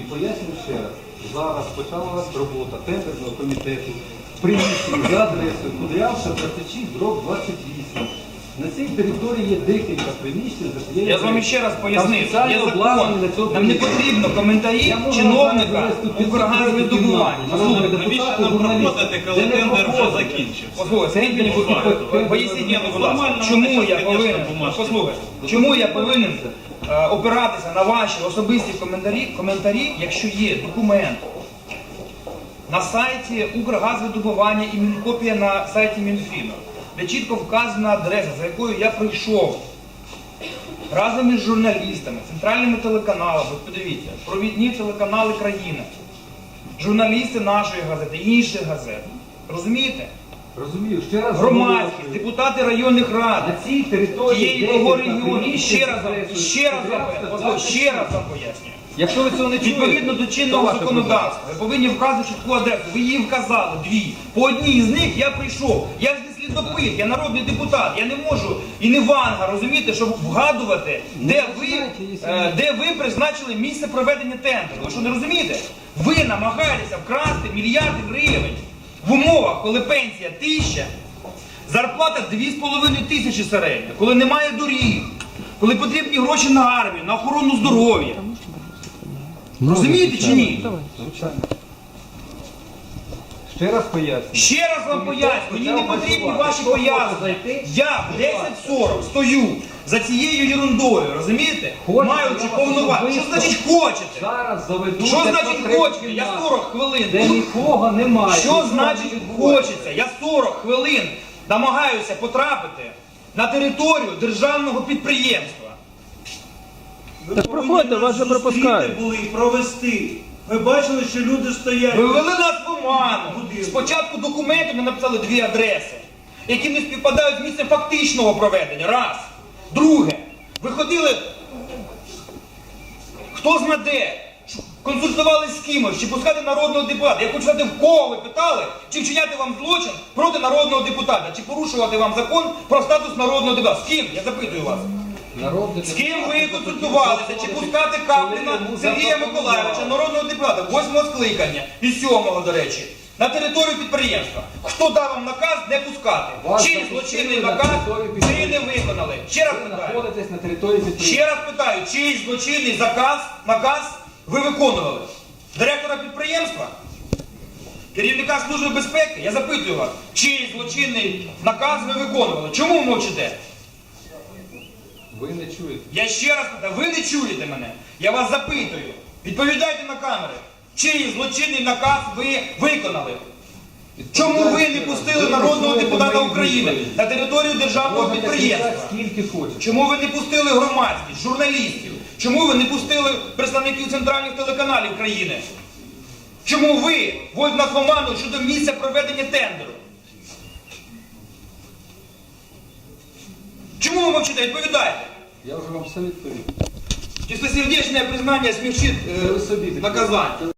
І поясню ще раз. Зараз почалась робота тендерного комітету приміщення за адресою Кудрявша 26, дроб 28. На цій території є декілька приміщень Я з вами ще раз пояснив, є закон. Нам не потрібно коментарі чиновника Укргазвидобування. Послухайте, Навіщо нам проходити, коли тендер вже закінчився? Послухайте, поясніть будь ласка, чому я повинен, послухайте, чому я повинен опиратися на ваші особисті коментарі, коментарі, якщо є документ на сайті Укргазвидобування і копія на сайті Мінфіну, де чітко вказана адреса, за якою я прийшов разом із журналістами, центральними телеканалами, подивіться, провідні телеканали країни, журналісти нашої газети, інших газет. Розумієте? Розумію, ще раз Громадські, депутати районних рад, На цій території тієї того регіону, ще раз вам, адресою ще раз вам, послухайте, ще раз вам пояснюю. Якщо ви цього не чуєте, Відповідно до чинного законодавства, ви повинні вказувати чітку адресу. Ви її вказали дві. По одній з них я прийшов. Я ж слідопит, я народний депутат. Я не можу і не ванга, розумієте, щоб вгадувати, де ви, е, де ви призначили місце проведення тендеру. Ви що не розумієте? Ви намагаєтеся вкрасти мільярди гривень в умовах, коли пенсія тисяча, зарплата 2,5 тисячі середня, коли немає доріг, коли потрібні гроші на армію, на охорону здоров'я. Розумієте чи ні? Ще раз пояснюю. Ще раз вам поясню, мені не потрібні ваші пояснення. Я в 10.40 стою за цією ерундою, розумієте? Хочете, Маючи я вас повноваження. Що особисто значить хочете? Зараз заведу. Що значить хочете? Я 40 хвилин. Де тут. нікого немає. Що значить відбувається. хочеться? Я 40 хвилин намагаюся потрапити на територію державного підприємства. Так проходьте, вас же пропускають. були і провести. Ви бачили, що люди стоять. Ви ввели нас в оману. Спочатку документи ми написали дві адреси, які не співпадають з місцем фактичного проведення. Раз. Друге. Ви ходили. Хто зна де? Консультувалися з кимось, чи пускати народного депутата. Я хочу знати, в кого ви питали, чи вчиняти вам злочин проти народного депутата, чи порушувати вам закон про статус народного депутата. З ким? Я запитую вас. З ким ви консультувалися? Чи пускати Капліна Сергія. Миколаївича, народного депутата, восьмого скликання і сьомого, до речі, на територію підприємства? Хто дав вам наказ не пускати? Чий злочинний наказ ви не виконали? Ще раз питаю. Ще раз питаю, чий злочинний заказ, наказ ви виконували? Директора підприємства? Керівника Служби безпеки? Я запитую вас, чий злочинний наказ ви виконували? Чому ви мовчите? Ви не чуєте. Я ще раз питаю, ви не чуєте мене? Я вас запитую. Відповідайте на камери. Чий злочинний наказ ви виконали? Чому ви не пустили народного депутата України на територію державного підприємства? Чому ви не пустили громадськість, журналістів? Чому ви не пустили представників центральних телеканалів країни? Чому ви вводите нас в щодо місця проведення тендеру? Чому ви мовчите? Відповідайте. Я вже вам все відповів. Чистосердечное признание смягчит е, ви наказание.